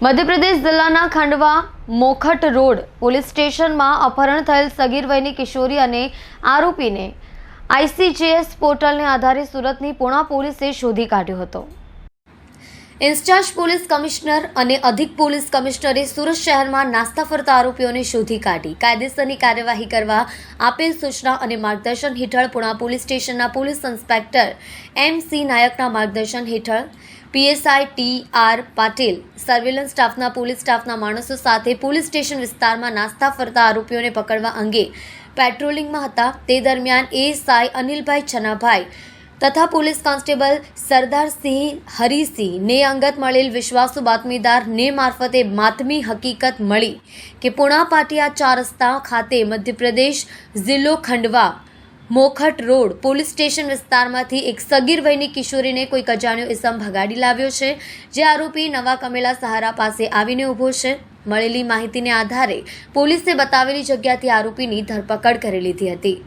મધ્યપ્રદેશ જિલ્લાના Khandwa Mokhat road police સ્ટેશનમાં અપહરણ થયેલ સગીર વયની કિશોરી અને આરોપીને આઈસીજેએસ પોર્ટલને આધારે સુરતની પુણા પોલીસે શોધી કાઢ્યો હતો. ઇન્ચાર્જ પોલીસ કમિશનર અને અધિક પોલીસ કમિશનરે સુરત શહેરમાં નાસ્તા ફરતા આરોપીઓને શોધી કાઢી. કાયદેસરની કાર્યવાહી કરવા આપેલ સૂચના અને માર્ગદર્શન હેઠળ પુણા પોલીસ સ્ટેશનના પોલીસ ઇન્સ્પેક્ટર એમ સી નાયકના માર્ગદર્શન હેઠળ PSI T R Patil, surveillance સ્ટાફના પોલીસ સ્ટાફના માણસો સાથે પોલીસ સ્ટેશન વિસ્તારમાં નાસ્તા ફરતા આરોપીઓને પકડવા અંગે પેટ્રોલિંગમાં હતા. તે દરમિયાન એએસઆઈ અનિલભાઈ છનાભાઈ તથા પોલીસ કોન્સ્ટેબલ સરદારસિંહ હરિસિંહ ને અંગત મળેલ વિશ્વાસુ બાતમીદાર ને મારફતે માતમી હકીકત મળી કે પુણા પાટિયા ચાર રસ્તા ખાતે મધ્યપ્રદેશ જિલ્લો Khandwa Mokhat road police station વિસ્તારમાંથી એક સગીર વયની કિશોરીને કોઈ અજાણ્યો ઇસમ ભગાડી લાવ્યો છે, જે આરોપી નવા કમેલા સહારા પાસે આવીને ઊભો છે. મળેલી માહિતીને આધારે પોલીસે બતાવેલી જગ્યાથી આરોપીની ધરપકડ કરી લીધી હતી.